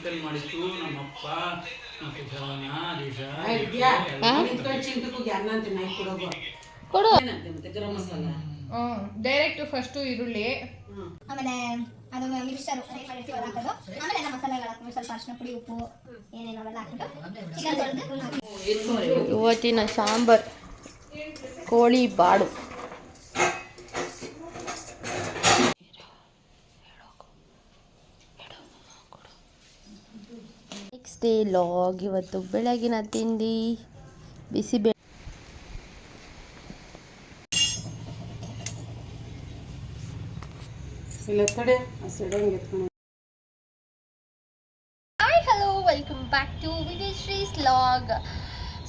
Chicken ಮಾಡಿತ್ತು ನಮ್ಮಪ್ಪ ಕೊಡು. ಡೈರೆಕ್ಟ್ ಫಸ್ಟ್ ಈರುಳ್ಳಿ. ಆಮೇಲೆ ಅದು ಮಿಕ್ಸ್ಚರ್ ಹಾಕೋದು. ಆಮೇಲೆ ಎಲ್ಲ ಮಸಾಲೆಗಳು ಹಾಕೊಂಡು ಸ್ವಲ್ಪ ಅರಿಶಿನ ಪುಡಿ ಉಪ್ಪು ಏನೇನು ಅವೆಲ್ಲ ಚಿಕನ್ ತೊಳೆದು. ಇವತ್ತಿನ ಸಾಂಬಾರ್. ಕೋಳಿ ಬಾಡು. ಡೇ ಲಾಗ್ ಇವತ್ತು ಬೆಳಗಿನ ತಿಂಡಿ. ಬಿಸಿ ಎತ್ಕೊಂಡು hi hello welcome back to ವಿದೇಶ್ರೀಸ್ vlog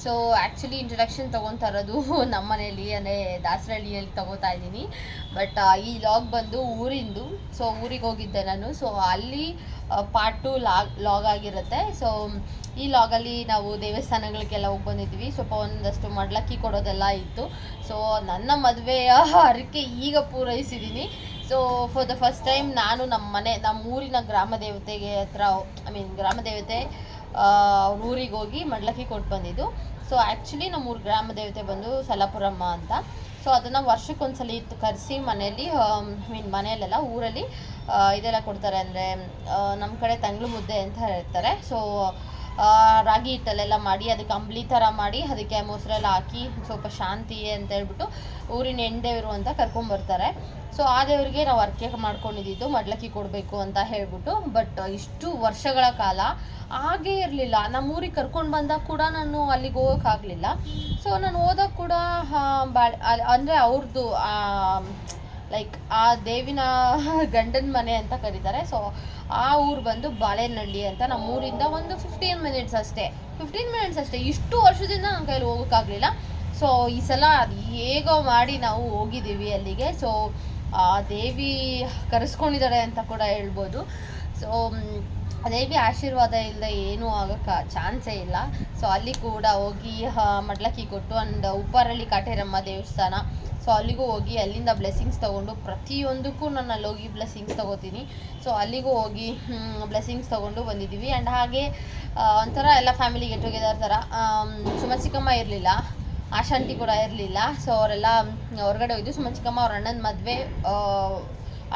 so actually introduction ತೊಗೊತಾ ಇರೋದು ನಮ್ಮ ಮನೆಯಲ್ಲಿ ಅಂದರೆ ದಾಸರಳ್ಳಿಯಲ್ಲಿ ತೊಗೋತಾ ಇದ್ದೀನಿ. ಬಟ್ ಈ ಲಾಗ್ ಬಂದು ಊರಿಂದು. ಸೊ ಊರಿಗೆ ಹೋಗಿದ್ದೆ ನಾನು. ಸೊ ಅಲ್ಲಿ ಪಾರ್ಟ್ ಟು ಲಾಗ್ ಲಾಗ್ ಆಗಿರುತ್ತೆ. ಸೊ ಈ ಲಾಗಲ್ಲಿ ನಾವು ದೇವಸ್ಥಾನಗಳಿಗೆಲ್ಲ ಹೋಗಿ ಬಂದಿದ್ವಿ. ಸ್ವಲ್ಪ ಒಂದಷ್ಟು ಮಡ್ಲಕ್ಕಿ ಕೊಡೋದೆಲ್ಲ ಇತ್ತು. ಸೊ ನನ್ನ ಮದುವೆಯ ಹರಕೆ ಈಗ ಪೂರೈಸಿದ್ದೀನಿ so for the first time ನಾನು ನಮ್ಮ ಮನೆ ನಮ್ಮ ಊರಿನ ಗ್ರಾಮ ದೇವತೆಗೆ ಹತ್ರ ಐ ಮೀನ್ ಗ್ರಾಮ ದೇವತೆ ಅವ್ರ ಊರಿಗೆ ಹೋಗಿ ಮಡ್ಲಕ್ಕಿ ಕೊಟ್ಟು ಬಂದಿದ್ದು. ಸೊ ಆ್ಯಕ್ಚುಲಿ ನಮ್ಮ ಊರ ಗ್ರಾಮ ದೇವತೆ ಬಂದು ಸಲಪುರಮ್ಮ ಅಂತ. ಸೊ ಅದನ್ನು ವರ್ಷಕ್ಕೊಂದ್ಸಲ ಇತ್ತು ಕರೆಸಿ ಮನೆಯಲ್ಲಿ ಮೀನ್ ಮನೆಯಲ್ಲೆಲ್ಲ, ಊರಲ್ಲಿ ಇದೆಲ್ಲ ಕೊಡ್ತಾರೆ ಅಂದರೆ ನಮ್ಮ ಕಡೆ ತಂಗ್ಳು ಮುದ್ದೆ ಅಂತ ಹೇಳ್ತಾರೆ. ಸೊ ರಾಗಿ ಹಿಟ್ಟಲ್ಲೆಲ್ಲ ಮಾಡಿ, ಅದಕ್ಕೆ ಅಂಬ್ಲಿ ಥರ ಮಾಡಿ, ಅದಕ್ಕೆ ಮೊಸರೆಲ್ಲ ಹಾಕಿ ಸ್ವಲ್ಪ ಶಾಂತಿ ಅಂತ ಹೇಳ್ಬಿಟ್ಟು ಊರಿನ ಹೆಣ್ದೇವರು ಅಂತ ಕರ್ಕೊಂಬರ್ತಾರೆ ಸೊ ಆ ದೇವರಿಗೆ ನಾವು ಅರ್ಕೆ ಮಾಡ್ಕೊಂಡಿದ್ದು, ಮಡ್ಲಕ್ಕಿ ಕೊಡಬೇಕು ಅಂತ ಹೇಳ್ಬಿಟ್ಟು ಬಟ್ ಇಷ್ಟು ವರ್ಷಗಳ ಕಾಲ ಹಾಗೇ ಇರಲಿಲ್ಲ. ನಮ್ಮ ಊರಿಗೆ ಕರ್ಕೊಂಡು ಬಂದಾಗ ಕೂಡ ನಾನು ಅಲ್ಲಿಗೆ ಹೋಗೋಕ್ಕಾಗಲಿಲ್ಲ ಸೊ ನಾನು ಹೋದಾಗ ಕೂಡ ಬಾ ಅಂದರೆ ಅವ್ರದ್ದು ಲೈಕ್ ಆ ದೇವಿನ ಗಂಡನ ಮನೆ ಅಂತ ಕರೀತಾರೆ. ಸೊ ಆ ಊರು ಬಂದು ಬಾಳೆನಹಳ್ಳಿ ಅಂತ ನಮ್ಮ ಊರಿಂದ ಒಂದು ಫಿಫ್ಟೀನ್ ಮಿನಿಟ್ಸ್ ಅಷ್ಟೇ. ಫಿಫ್ಟೀನ್ ಮಿನಿಟ್ಸ್ ಅಷ್ಟೇ. ಇಷ್ಟು ವರ್ಷದಿಂದ ನನ್ನ ಕೈಲಿ ಹೋಗೋಕ್ಕಾಗಲಿಲ್ಲ. ಸೊ ಈ ಸಲ ಅದು ಹೇಗೋ ಮಾಡಿ ನಾವು ಹೋಗಿದ್ದೀವಿ ಅಲ್ಲಿಗೆ. ಸೊ ಆ ದೇವಿ ಕರೆಸ್ಕೊಂಡಿದ್ದಾಳೆ ಅಂತ ಕೂಡ ಹೇಳ್ಬೋದು. ಸೊ ದೇವಿ ಆಶೀರ್ವಾದ ಇಲ್ಲದೆ ಏನೂ ಆಗೋಕ್ಕೆ ಚಾನ್ಸೇ ಇಲ್ಲ. ಸೊ ಅಲ್ಲಿ ಕೂಡ ಹೋಗಿ ಮಡ್ಲಕ್ಕಿ ಕೊಟ್ಟು ಆ್ಯಂಡ್ ಉಪ್ಪಾರಳ್ಳಿ ಕಾಟೇರಮ್ಮ ದೇವಸ್ಥಾನ ಸೊ ಅಲ್ಲಿಗೂ ಹೋಗಿ, ಅಲ್ಲಿಂದ ಬ್ಲೆಸ್ಸಿಂಗ್ಸ್ ತೊಗೊಂಡು ಪ್ರತಿಯೊಂದಕ್ಕೂ ನಾನು ಅಲ್ಲಿ ಹೋಗಿ ಬ್ಲೆಸ್ಸಿಂಗ್ಸ್ ತೊಗೋತೀನಿ. ಸೊ ಅಲ್ಲಿಗೂ ಹೋಗಿ ಬ್ಲೆಸ್ಸಿಂಗ್ಸ್ ತೊಗೊಂಡು ಬಂದಿದ್ದೀವಿ. ಆ್ಯಂಡ್ ಹಾಗೆ ಒಂಥರ ಎಲ್ಲ ಫ್ಯಾಮಿಲಿ ಗೆಟ್ ಟುಗೆದರ್ ಥರ ಸುಮ್ಮ ಸುಮ ಚಿಕ್ಕಮ್ಮ ಇರಲಿಲ್ಲ, ಆಶಾಂತಿ ಕೂಡ ಇರಲಿಲ್ಲ. ಸೊ ಅವರೆಲ್ಲ ಹೊರಗಡೆ ಹೋಗಿದ್ದು ಸುಮ ಚಿಕ್ಕಮ್ಮ ಅವ್ರ ಅಣ್ಣನ ಮದುವೆ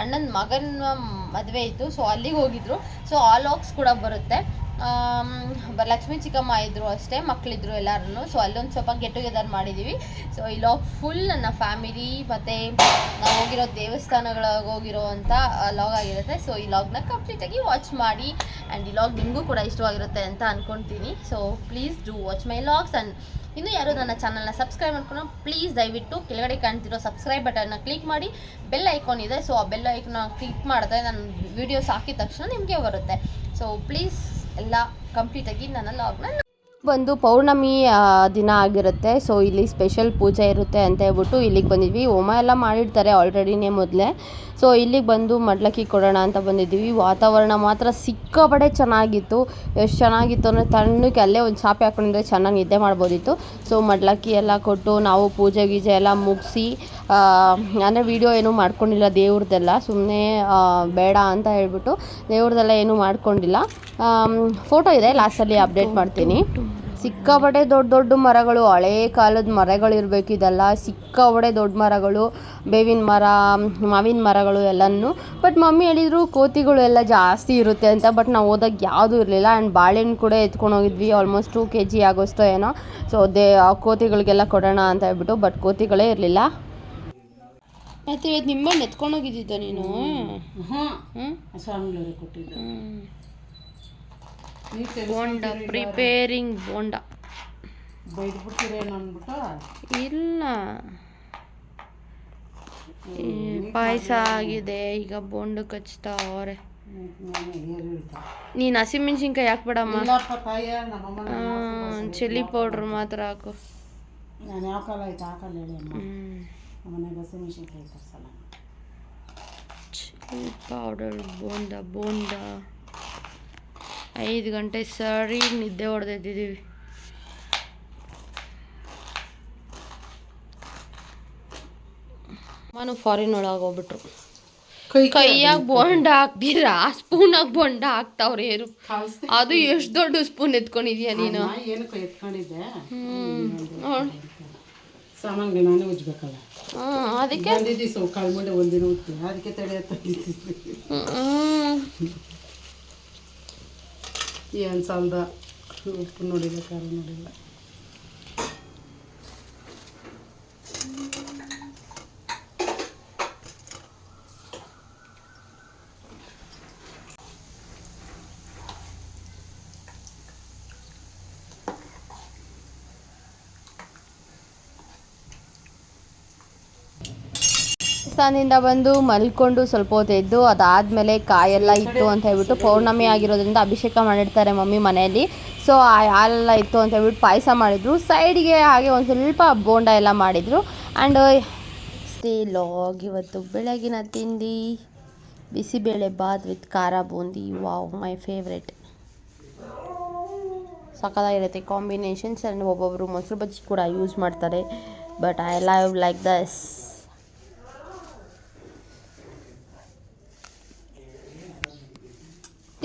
ಅಣ್ಣನ ಮಗನ ಮದುವೆ ಇತ್ತು. ಸೊ ಅಲ್ಲಿಗೆ ಹೋಗಿದ್ರು. ಸೊ ಆಲ್ ಲಾಕ್ಸ್ ಕೂಡ ಬರುತ್ತೆ. ಲಕ್ಷ್ಮೀ ಚಿಕ್ಕಮ್ಮ ಇದ್ದರು ಅಷ್ಟೇ ಮಕ್ಕಳಿದ್ರು ಎಲ್ಲರೂ ಸೊ ಅಲ್ಲೊಂದು ಸ್ವಲ್ಪ ಗೆಟ್ ಟುಗೆದರ್ ಮಾಡಿದ್ದೀವಿ ಸೊ ಲಾಗ್ ಫುಲ್ ನನ್ನ ಫ್ಯಾಮಿಲಿ ಮತ್ತು ನಾವು ಹೋಗಿರೋ ದೇವಸ್ಥಾನಗಳಿಗೆ ಹೋಗಿರೋ ಅಂಥ ಲಾಗ್ ಆಗಿರುತ್ತೆ. ಸೊ ಈ ಲಾಗ್ನ ಕಂಪ್ಲೀಟಾಗಿ ವಾಚ್ ಮಾಡಿ ಆ್ಯಂಡ್ ಈ ಲಾಗ್ ನಿಮಗೂ ಕೂಡ ಇಷ್ಟವಾಗಿರುತ್ತೆ ಅಂತ ಅಂದ್ಕೊಳ್ತೀನಿ so please do watch my logs and ಇನ್ನೂ ಯಾರು ನನ್ನ ಚಾನಲ್ನ ಸಬ್ಸ್ಕ್ರೈಬ್ ಮಾಡ್ಕೊಂಡು ಪ್ಲೀಸ್ ದಯವಿಟ್ಟು ಕೆಳಗಡೆ ಕಾಣ್ತಿರೋ ಸಬ್ಸ್ಕ್ರೈಬ್ ಬಟನ್ನ ಕ್ಲಿಕ್ ಮಾಡಿ. ಬೆಲ್ ಐಕಾನ್ ಇದೆ. ಸೊ ಆ ಬೆಲ್ ಐಕಾನ್ ಕ್ಲಿಕ್ ಮಾಡಿದ್ರೆ ನಾನು ವೀಡಿಯೋಸ್ ಹಾಕಿದ ತಕ್ಷಣ ನಿಮಗೆ ಬರುತ್ತೆ. ಸೊ ಪ್ಲೀಸ್ ಎಲ್ಲ ಕಂಪ್ಲೀಟಾಗಿ ನನ್ನ ಲಾಗ್ನ ಬಂದು ಪೌರ್ಣಮಿ ದಿನ ಆಗಿರುತ್ತೆ. ಸೊ ಇಲ್ಲಿ ಸ್ಪೆಷಲ್ ಪೂಜೆ ಇರುತ್ತೆ ಅಂತ ಹೇಳ್ಬಿಟ್ಟು ಇಲ್ಲಿಗೆ ಬಂದಿದ್ವಿ. ಹೋಮ ಎಲ್ಲ ಮಾಡಿರ್ತಾರೆ ಆಲ್ರೆಡಿನೇ ಮೊದಲೇ. ಸೊ ಇಲ್ಲಿಗೆ ಬಂದು ಮಡ್ಲಕ್ಕಿ ಕೊಡೋಣ ಅಂತ ಬಂದಿದ್ವಿ ವಾತಾವರಣ ಮಾತ್ರ ಸಿಕ್ಕಾಪಡೆ ಚೆನ್ನಾಗಿತ್ತು. ಎಷ್ಟು ಚೆನ್ನಾಗಿತ್ತು ಅಂದರೆ ತಣ್ಣಕ್ಕೆ ಅಲ್ಲೇ ಒಂದು ಚಾಪೆ ಹಾಕೊಂಡಿದ್ರೆ ಚೆನ್ನಾಗಿ ನಿದ್ದೆ ಮಾಡ್ಬೋದಿತ್ತು. ಸೊ ಮಡ್ಲಕ್ಕಿ ಎಲ್ಲ ಕೊಟ್ಟು ನಾವು ಪೂಜೆ ಗೀಜೆ ಎಲ್ಲ ಮುಗಿಸಿ ಅಂದರೆ ವೀಡಿಯೋ ಏನೂ ಮಾಡ್ಕೊಂಡಿಲ್ಲ ದೇವ್ರದ್ದೆಲ್ಲ. ಸುಮ್ಮನೆ ಬೇಡ ಅಂತ ಹೇಳ್ಬಿಟ್ಟು ದೇವ್ರದ್ದೆಲ್ಲ ಏನೂ ಮಾಡ್ಕೊಂಡಿಲ್ಲ. ಫೋಟೋ ಇದೆ. ಲಾಸ್ಟಲ್ಲಿ ಅಪ್ಡೇಟ್ ಮಾಡ್ತೀನಿ. ಸಿಕ್ಕಾಪಟ್ಟೆ ದೊಡ್ಡ ದೊಡ್ಡ ಮರಗಳು ಹಳೇ ಕಾಲದ ಮರಗಳು ಇರಬೇಕು ಇದೆಲ್ಲ. ಸಿಕ್ಕಾಪಟ್ಟೆ ದೊಡ್ಡ ಮರಗಳು ಬೇವಿನ ಮರ ಮಾವಿನ ಮರಗಳು ಎಲ್ಲನೂ. ಬಟ್ ಮಮ್ಮಿ ಹೇಳಿದರು ಕೋತಿಗಳು ಎಲ್ಲ ಜಾಸ್ತಿ ಇರುತ್ತೆ ಅಂತ ಬಟ್ ನಾವು ಹೋದಾಗ ಯಾವುದೂ ಇರಲಿಲ್ಲ. ಆ್ಯಂಡ್ ಬಾಳೆಹಣ್ಣು ಕೂಡ ಎತ್ಕೊಂಡು ಹೋಗಿದ್ವಿ ಆಲ್ಮೋಸ್ಟ್ ಟೂ ಕೆ ಜಿ ಆಗೋಷ್ಟೋ ಏನೋ. ಸೊ ದೇ ಆ ಕೋತಿಗಳಿಗೆಲ್ಲ ಕೊಡೋಣ ಅಂತ ಹೇಳ್ಬಿಟ್ಟು ಬಟ್ ಕೋತಿಗಳೇ ಇರಲಿಲ್ಲ. ಮತ್ತೆ ಇವತ್ತು ನಿಮ್ಮನ್ನು ಎತ್ಕೊಂಡು ಹೋಗಿದ್ದಿದ್ದ ನೀನು? ಹ್ಞೂ ಕೊಟ್ಟಿದ್ದು. ಬೋಂಡ ಪ್ರಿಪೇರಿಂಗ್ ಬೋಂಡ. ಇಲ್ಲ. ಪಾಯಸ ಆಗಿದೆ ಈಗ ಬೋಂಡು ಕಚ್ತಾ ಅವರೆ ನಾನು ಹಸಿಮೆಣ್ಸಿನ್ಕಾಯಿ ಹಾಕ್ಬೇಡಮ್ಮ. ಚಿಲ್ಲಿ ಪೌಡ್ರ್ ಮಾತ್ರ ಹಾಕು. ನಾನು ಯಾವ ಕಾಲ ಆಯ್ತು ಹಾಕಲ್ಲ ಹೇಳಿ ಅಮ್ಮ. ಹ್ಮ್. ನಮ್ಮನೆಗೆ ಹಸಿಮೆಣ್ಸಿನ್ಕಾಯಿ ತರ್ಸಲ್ಲ. Chilli powder bonda bonda. ಐದು ಗಂಟೆ ಸರಿ ನಿದ್ದೆ ಹೊಡೆದಿದ್ದೀವಿ ನಾನು ಫಾರಿನ್ ಒಳಗೆ ಹೋಗ್ಬಿಟ್ರು. ಕೈಯಾಗ ಬೋಂಡ ಹಾಕ್ದಿರಾ? ಸ್ಪೂನಾಗ ಬೋಂಡ ಹಾಕ್ತಾವ್ರೆ ಯಾರು ಅದು ಎಷ್ಟು ದೊಡ್ಡ ಸ್ಪೂನ್ ಎತ್ಕೊಂಡಿದ್ಯಾ ನೀನು? ಏನಕ್ಕೆ ಎತ್ಕೊಂಡಿದ್ದೆ. ಸಾಮಾನ್ಗೆ ನಾನೇ ಉಜ್ಬೇಕಲ್ಲ. ಅದಕ್ಕೆ? ಒಂದಿನ ಅದಕ್ಕೆ ತಡೆಯತ್ತ. ಏನು ಸಾಲದ ಉಪ್ಪು ನೋಡಿಲ್ಲ ಖಾರ ನೋಡಿಲ್ಲ ದೇವಸ್ಥಾನದಿಂದ ಬಂದು ಮಲ್ಕೊಂಡು ಸ್ವಲ್ಪ ಹೊತ್ತು ಎದ್ದು ಅದಾದಮೇಲೆ ಕಾಯೆಲ್ಲ ಇತ್ತು ಅಂತ ಹೇಳ್ಬಿಟ್ಟು ಪೌರ್ಣಮಿ ಆಗಿರೋದ್ರಿಂದ ಅಭಿಷೇಕ ಮಾಡಿರ್ತಾರೆ ಮಮ್ಮಿ ಮನೆಯಲ್ಲಿ. ಸೊ ಆ ಹಾಲೆಲ್ಲ ಇತ್ತು ಅಂತ ಹೇಳ್ಬಿಟ್ಟು ಪಾಯಸ ಮಾಡಿದ್ರು. ಸೈಡ್ಗೆ ಹಾಗೆ ಒಂದು ಸ್ವಲ್ಪ ಬೋಂಡ ಎಲ್ಲ ಮಾಡಿದರು. ಆ್ಯಂಡ್ ಲಾಗ್ ಇವತ್ತು ಬೆಳಗಿನ ತಿಂಡಿ. Bisibele bath with khara boondi. Wow my favourite ಸಖತ್ತಾಗಿರುತ್ತೆ. Combinations and ಒಬ್ಬೊಬ್ಬರು ಮೊಸರು ಬಜ್ಜಿ ಕೂಡ ಯೂಸ್ ಮಾಡ್ತಾರೆ. But I love like this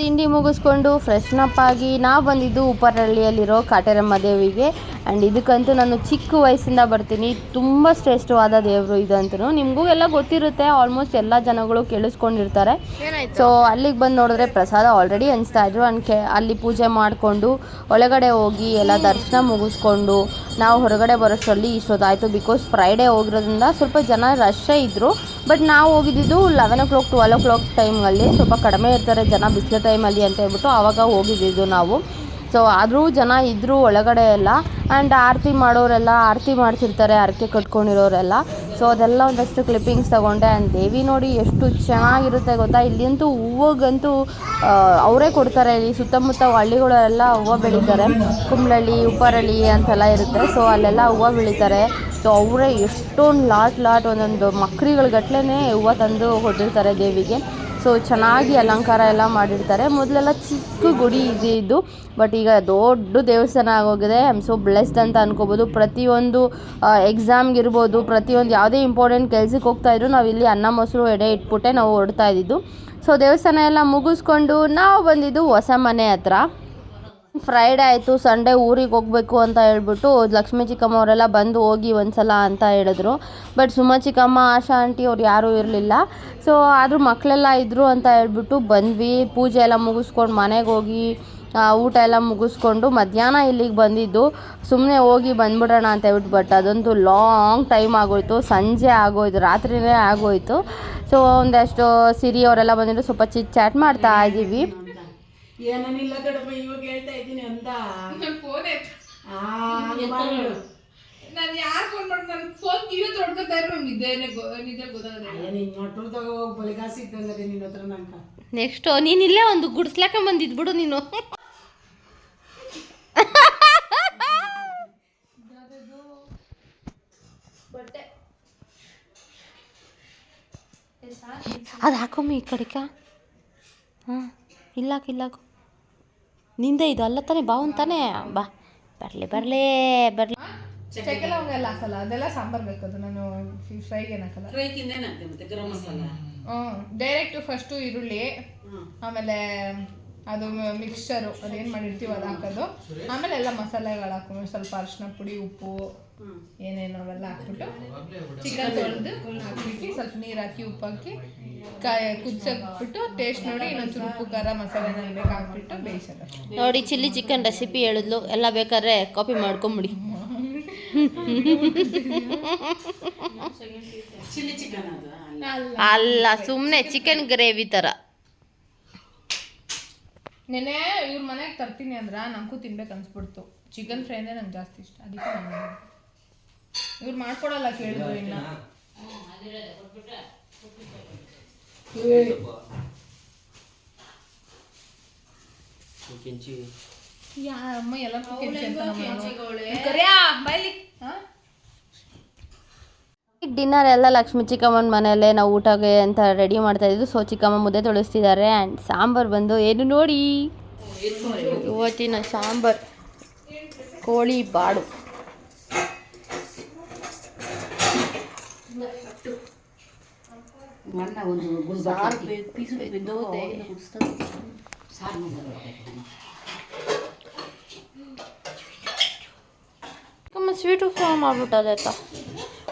ತಿಂಡಿ ಮುಗಿಸ್ಕೊಂಡು ಫ್ರೆಶ್ನಪ್ ಆಗಿ ನಾವು ಬಂದಿದ್ದು ಉಪರಹಳ್ಳಿಯಲ್ಲಿರೋ ಕಾಟೇರಮ್ಮ ದೇವಿಗೆ. ಆ್ಯಂಡ್ ಇದಕ್ಕಂತೂ ನಾನು ಚಿಕ್ಕ ವಯಸ್ಸಿಂದ ಬರ್ತೀನಿ. ತುಂಬ ಶ್ರೇಷ್ಠವಾದ ದೇವರು ಇದಂತೂ ನಿಮಗೂ ಎಲ್ಲ ಗೊತ್ತಿರುತ್ತೆ. ಆಲ್ಮೋಸ್ಟ್ ಎಲ್ಲ ಜನಗಳು ಕೇಳಿಸ್ಕೊಂಡಿರ್ತಾರೆ. ಸೊ ಅಲ್ಲಿಗೆ ಬಂದು ನೋಡಿದ್ರೆ ಪ್ರಸಾದ ಆಲ್ರೆಡಿ ಅನಿಸ್ತಾ ಇದ್ರು. ಆ್ಯಂಡ್ ಕೆ ಅಲ್ಲಿ ಪೂಜೆ ಮಾಡಿಕೊಂಡು ಒಳಗಡೆ ಹೋಗಿ ಎಲ್ಲ ದರ್ಶನ ಮುಗಿಸ್ಕೊಂಡು ನಾವು ಹೊರಗಡೆ ಬರೋಷ್ಟರಲ್ಲಿ ಇಷ್ಟೊತ್ತಾಯಿತು ಬಿಕಾಸ್ ಫ್ರೈಡೇ ಹೋಗಿರೋದ್ರಿಂದ ಸ್ವಲ್ಪ ಜನ ರಶ್ಶೇ ಇದ್ದರು ಬಟ್ ನಾವು ಹೋಗಿದ್ದು eleven o'clock twelve o'clock ಟೈಮಲ್ಲಿ ಸ್ವಲ್ಪ ಕಡಿಮೆ ಇರ್ತಾರೆ ಜನ ಬಿಸಿಲು ಟೈಮಲ್ಲಿ ಅಂತ ಹೇಳ್ಬಿಟ್ಟು ಆವಾಗ ಹೋಗಿದ್ದು ನಾವು. ಸೊ ಆದರೂ ಜನ ಇದ್ದರು ಒಳಗಡೆ ಎಲ್ಲ ಆ್ಯಂಡ್ ಆರತಿ ಮಾಡೋರೆಲ್ಲ, ಆರತಿ ಮಾಡ್ತಿರ್ತಾರೆ, ಹರಕೆ ಕಟ್ಕೊಂಡಿರೋರೆಲ್ಲ. ಸೊ ಅದೆಲ್ಲ ಒಂದಷ್ಟು ಕ್ಲಿಪ್ಪಿಂಗ್ಸ್ ತೊಗೊಂಡೆ ಆ್ಯಂಡ್ ದೇವಿ ನೋಡಿ ಎಷ್ಟು ಚೆನ್ನಾಗಿರುತ್ತೆ ಗೊತ್ತಾ? ಇಲ್ಲಿಂತೂ ಹೂವಗಂತೂ ಅವರೇ ಕೊಡ್ತಾರೆ. ಇಲ್ಲಿ ಸುತ್ತಮುತ್ತ ಹಳ್ಳಿಗಳೆಲ್ಲ ಹೂವು ಬೆಳೀತಾರೆ. ಕುಂಬಳಳ್ಳಿ, ಉಪ್ಪರಳ್ಳಿ ಅಂತೆಲ್ಲ ಇರುತ್ತೆ. ಸೊ ಅಲ್ಲೆಲ್ಲ ಹೂವು ಬೆಳೀತಾರೆ. ಸೊ ಅವರೇ ಎಷ್ಟೊಂದು ಲಾಟ್ ಲಾಟ್ ಒಂದೊಂದು ಮಕ್ರಿಗಳ ಗಟ್ಲೆ ಹೂವು ತಂದು ಕೊಟ್ಟಿರ್ತಾರೆ ದೇವಿಗೆ. ಸೊ, ಚೆನ್ನಾಗಿ ಅಲಂಕಾರ ಎಲ್ಲ ಮಾಡಿರ್ತಾರೆ. ಮೊದಲೆಲ್ಲ ಚಿಕ್ಕ ಗುಡಿ ಇದೆ ಇದು, ಬಟ್ ಈಗ ದೊಡ್ಡ ದೇವಸ್ಥಾನ ಆಗೋಗಿದೆ. ಐ ಆಮ್ ಸೊ ಬ್ಲೆಸ್ಡ್ ಅಂತ ಅನ್ಕೋಬೋದು. ಪ್ರತಿಯೊಂದು ಎಕ್ಸಾಮ್ಗಿರ್ಬೋದು ಪ್ರತಿಯೊಂದು ಯಾವುದೇ ಇಂಪಾರ್ಟೆಂಟ್ ಕೆಲಸಕ್ಕೆ ಹೋಗ್ತಾ ಇದ್ರು ನಾವು ಇಲ್ಲಿ ಅನ್ನ, ಮೊಸರು, ಎಡೆ ಇಟ್ಬಿಟ್ಟೆ ನಾವು ಹೊರಡ್ತಾ ಇದ್ದಿದ್ದು. ಸೊ ದೇವಸ್ಥಾನ ಎಲ್ಲ ಮುಗಿಸ್ಕೊಂಡು ನಾವು ಬಂದಿದ್ದು ಹೊಸ ಮನೆ ಹತ್ರ. ಫ್ರೈಡೇ ಆಯಿತು ಸಂಡೇ ಊರಿಗೆ ಹೋಗಬೇಕು ಅಂತ ಹೇಳ್ಬಿಟ್ಟು ಲಕ್ಷ್ಮೀ ಚಿಕ್ಕಮ್ಮ ಅವರೆಲ್ಲ ಬಂದು ಹೋಗಿ ಒಂದ್ಸಲ ಅಂತ ಹೇಳಿದ್ರು. ಬಟ್ ಸುಮ ಚಿಕ್ಕಮ್ಮ, ಆಶಾ ಆಂಟಿ ಅವ್ರು ಯಾರೂ ಇರಲಿಲ್ಲ. ಸೊ ಆದರೂ ಮಕ್ಕಳೆಲ್ಲ ಇದ್ದರು ಅಂತ ಹೇಳ್ಬಿಟ್ಟು ಬಂದ್ವಿ. ಪೂಜೆ ಎಲ್ಲ ಮುಗಿಸ್ಕೊಂಡು ಮನೆಗೆ ಹೋಗಿ ಊಟ ಎಲ್ಲ ಮುಗಿಸ್ಕೊಂಡು ಮಧ್ಯಾಹ್ನ ಇಲ್ಲಿಗೆ ಬಂದಿದ್ದು. ಸುಮ್ಮನೆ ಹೋಗಿ ಬಂದ್ಬಿಡೋಣ ಅಂತ ಹೇಳ್ಬಿಟ್ಟು ಬಟ್ ಅದಂತೂ ಲಾಂಗ್ ಟೈಮ್ ಆಗೋಯ್ತು. ಸಂಜೆ ಆಗೋಯ್ತು, ರಾತ್ರಿನೇ ಆಗೋಯ್ತು. ಸೊ ಒಂದಷ್ಟು ಸಿರಿ ಅವರೆಲ್ಲ ಬಂದಿದ್ದು ಸ್ವಲ್ಪ ಚಿಟ್ ಚಾಟ್ ಮಾಡ್ತಾ ಇದ್ದೀವಿ ಏನೇನಿಲ್ಲ ದೊಡ್ಡಮ್ಮ ಇವಾಗ ಹೇಳ್ತಾ ಇದ್ದೀನಿ ಅಂತ. ಆ, ಹಂಗ್ ಮಾಡು. ನಾನು ಯಾರು ಫೋನ್ ಮಾಡಿ ನನ್ನ ಫೋನ್ ಕಿವಿ ತೊಡ್ಕೊತಾ ಇರೋ ನಿದ್ದೆ ನಿದ್ದೆ ಗೊತ್ತಾಗದೆ ಅಯ್ಯ ನಿನ್ ನಟುರ್ದಾಗ ಹೋಗಿ ಬಲಿಗಾಸಿ ಇದ್ದಂಗದೆ ನಿನ್ನ ಹತ್ರ ನಂಕ ನೆಕ್ಸ್ಟು ನೀನು ಇಲ್ಲೇ ಒಂದು ಗುಡ್ಸ್ಲಾಕ ಬಂದಿದ್ಬಿಡು ನೀನು. ಅದು ಹಾಕೊಮ್ಮಿ ಈ ಕಡೆಕ. ಹಾಂ ಇಲ್ಲಾಕ ಇಲ್ಲಾಕು. ನಿಂದೆ ಇದು ಅಲ್ಲ ತಾನೇ ಬಾವುನ್ ತಾನೇ ಬಾ ಬರಲಿ ಬರಲೇ ಬರಲಿ. ಚಕ್ಕೆಲ್ಲ ಎಲ್ಲ ಹಾಕಲ್ಲ ಅದೆಲ್ಲ ಸಾಂಬಾರ್ ಅದು ನಾನು ಫ್ರೈಗೆ ಏನಾಕಲ್ಲ ಹಾಕಲ್ಲ. ಫ್ರೈ ತಿಂದೇನಂತೆ ಮತ್ತೆ ಗರಂ ಮಸಾಲ. ಹ್ಞೂ ಡೈರೆಕ್ಟ್ ಫಸ್ಟು ಈರುಳ್ಳಿ ಆಮೇಲೆ ಅದು ಮಿಕ್ಸ್ಚರು ಅದೇನು ಮಾಡಿರ್ತೀವಿ ಅದು ಹಾಕೋದು ಆಮೇಲೆ ಎಲ್ಲ ಮಸಾಲೆಗಳು ಹಾಕೊಂಡು ಸ್ವಲ್ಪ ಅರಿಶಿನ ಪುಡಿ ಉಪ್ಪು. ಏನೇನು ಅವೆಲ್ಲ ಹಾಕ್ಬಿಟ್ಟು ಚಿಕನ್ ತೊಳೆದು ಹಾಕ್ಬಿಟ್ಟು ಸ್ವಲ್ಪ ನೀರು ಹಾಕಿ ಉಪ್ಪು ಹಾಕಿ ಕಾಯಿ ಕುದಿಸಾಕ್ಬಿಟ್ಟು ಟೇಸ್ಟ್ ನೋಡಿ ಇನ್ನೊಂದು ಸ್ವಲ್ಪ ಉಪ್ಪು ಖಾರ ಮಸಾಲೆ ಬೇಕು ಹಾಕ್ಬಿಟ್ಟು ಬೇಯಿಸೋದು ನೋಡಿ ಚಿಲ್ಲಿ ಚಿಕನ್ ರೆಸಿಪಿ ಹೇಳಿದ್ಲು ಎಲ್ಲ ಬೇಕಾದ್ರೆ ಕಾಪಿ ಮಾಡ್ಕೊಂಬಿಡಿ ಚಿಲ್ಲಿ ಚಿಕನ್ ಅದು ಅಲ್ಲ. ಅಲ್ಲ ಸುಮ್ಮನೆ ಚಿಕನ್ ಗ್ರೇವಿ ಥರ ನೆನೆ ಇವ್ರ ಮನೆಗೆ ತರ್ತೀನಿ ಅಂದ್ರೆ ನನಗೂ ತಿನ್ಬೇಕು ಅನ್ಸ್ಬಿಡ್ತು. ಚಿಕನ್ ಫ್ರೈನೇ ನಂಗೆ ಜಾಸ್ತಿ ಇಷ್ಟ. ಅದಕ್ಕೆ ನಾನು ಇವ್ರು ಮಾಡ್ಕೊಡಲ್ಲ ಕೇಳಿದ್ರು ಇನ್ನ. ಯಾ ಅಮ್ಮ ಎಲ್ಲ ಕೆಂಚಿ ಅಂತ ನಮ್ಮ ಕರಿಯಾ ಬೈಲಿ ಹಾ? ಡಿನ್ನರ್ ಎಲ್ಲ ಲಕ್ಷ್ಮಿ ಚಿಕ್ಕಮ್ಮನ ಮನೆಯಲ್ಲೇ ನಾವು ಊಟಕ್ಕೆ ಅಂತ ರೆಡಿ ಮಾಡ್ತಾ ಇದ್ದು ಸೊ ಚಿಕ್ಕಮ್ಮ ಮುದ್ದೆ ತೊಳಿಸ್ತಿದ್ದಾರೆ ಆ್ಯಂಡ್ ಸಾಂಬಾರು ಬಂದು ಏನು ನೋಡಿ? ಇವತ್ತಿನ ಸಾಂಬಾರ್ ಕೋಳಿ ಬಾಡು. ಸ್ವೀಟು. ಅಮ್ಮ ಸ್ವೀಟು ಮಾಡ್ಬಿಟ್ಟದೆ ಆಯ್ತಾ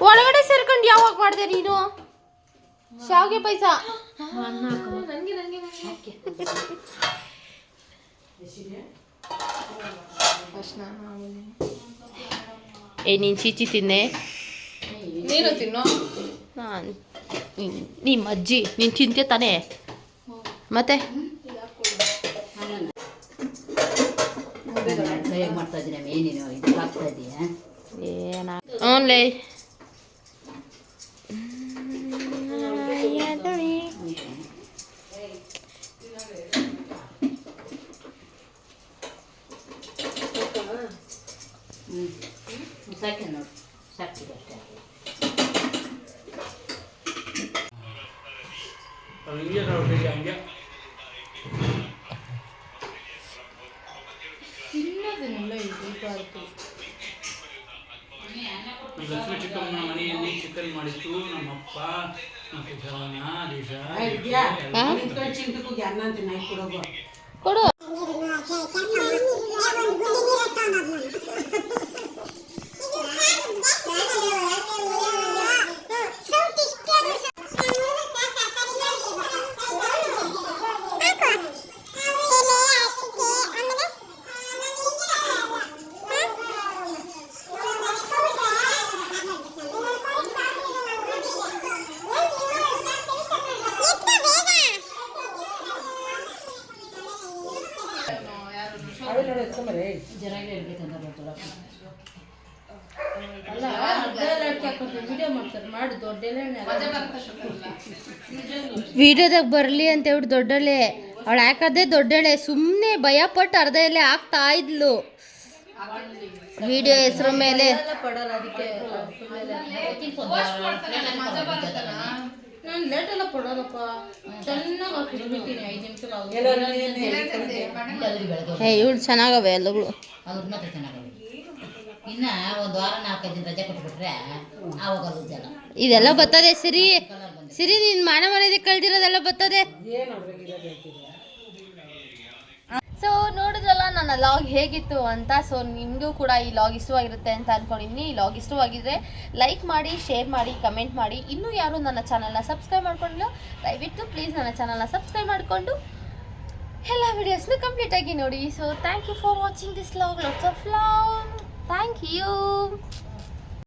ಒಳಗಡೆ ಸೇರ್ಕೊಂಡು ಯಾವಾಗ ಮಾಡಿದೆ ನೀನು? ಶಾವಿಗೆ ಪಾಯಸ. ಏ ನೀನು ಚೀಚಿ ತಿನ್ನೆ? ನೀನು ತಿನ್ನು. ನಾನು ನಿಮ್ಮ ಅಜ್ಜಿ ನೀನು ತಿಂತೆ ತಾನೇ? ಮತ್ತೆ? ಮಾಡ್ತಾ ಇದ್ದೀನಿ ಏನೇನು ಇದು ಹಾಕ್ತಾ ಇದೀಯ? ಏನ ಓನ್ಲೇ ಹ್ಞೂ ಸಾಕೆ ನೋಡಿ ಸಾಕಿದೆ ಅಷ್ಟೇ ಹಿಂಗೆ ನೋಡ್ರಿ ಹಂಗೆ ತಿನ್ನೋದನ್ನೆಲ್ಲ ನಮ್ಮ ಲಕ್ಷ್ಮೀ ಚಿಕ್ಕಮ್ಮನ ಮನೆಯಲ್ಲಿ ಚಿಕನ್ ಮಾಡಿತ್ತು ನಮ್ಮಪ್ಪ ಮತ್ತು ದಿಶಾ ಕೊಡೋದು. ಕೊಡು. ಜರಾಗಿ ಅಲ್ಲ ವಿಡಿಯೋ ಮಾಡ್ತಾರೆ ಮಾಡು ವಿಡಿಯೋದಾಗ ಬರಲಿ ಅಂತ ಹೇಳಿ ದೊಡ್ಡಳೆ ಅವಳು ಹಾಕದೆ ದೊಡ್ಡಳೆ ಸುಮ್ಮನೆ ಭಯಪಟ್ಟು ಅರ್ಧ ಎಲೆ ಹಾಕ್ತಾ ಇದ್ಲು. ವಿಡಿಯೋ ಹೆಸರು ಮೇಲೆ. ಪಡಲ್ಲ ಅದಕ್ಕೆ ನಾನು ಲೇಟ್ ಎಲ್ಲ ಪಡೋದಪ್ಪ ಚೆನ್ನಾಗಿ ಹಾಕಿಸ್ಬಿಡ್ತೀನಿ ಐದು ಬೆಳಗ್ಗೆ ಏ ಇವಳು ಚೆನ್ನಾಗವೆ ಎಲ್ಲಗಳು. ಅದ್ರ ಮಾತ್ರ ಚೆನ್ನಾಗವೆ. ಇನ್ನ ಒಂದು ವಾರ ನಾಲ್ಕೈದು ದಿನ ರಜೆ ಕೊಟ್ಬಿಟ್ರೆ ಆವಾಗ ಜನ ಇದೆಲ್ಲ ಬರ್ತದೆ ಸಿರಿ. ಸಿರಿ ನೀನು ಮಾನ ಮರ್ಯಾದೆ ಕಳ್ದಿರೋದೆಲ್ಲ ಬರ್ತದೆ. ಸೊ ನೋಡಿದ್ರಲ್ಲ, ನನ್ನ ಲಾಗ್ ಹೇಗಿತ್ತು ಅಂತ ಸೊ ನಿಮಗೂ ಕೂಡ ಈ ಲಾಗ್ ಇಷ್ಟವಾಗಿರುತ್ತೆ ಅಂತ ಅಂದ್ಕೊಂಡಿದ್ದೀನಿ ಈ ಲಾಗ್ ಇಷ್ಟವಾಗಿದ್ರೆ ಲೈಕ್ ಮಾಡಿ ಶೇರ್ ಮಾಡಿ ಕಮೆಂಟ್ ಮಾಡಿ. ಇನ್ನೂ ಯಾರು ನನ್ನ ಚಾನಲ್ನ ಸಬ್ಸ್ಕ್ರೈಬ್ ಮಾಡ್ಕೊಂಡಿಲ್ಲ, ದಯವಿಟ್ಟು ಪ್ಲೀಸ್ ನನ್ನ ಚಾನಲ್ನ ಸಬ್ಸ್ಕ್ರೈಬ್ ಮಾಡಿಕೊಂಡು ಎಲ್ಲ ವಿಡಿಯೋಸ್ನ ಕಂಪ್ಲೀಟಾಗಿ ನೋಡಿ. So thank you for watching this vlog lots of vlog thank you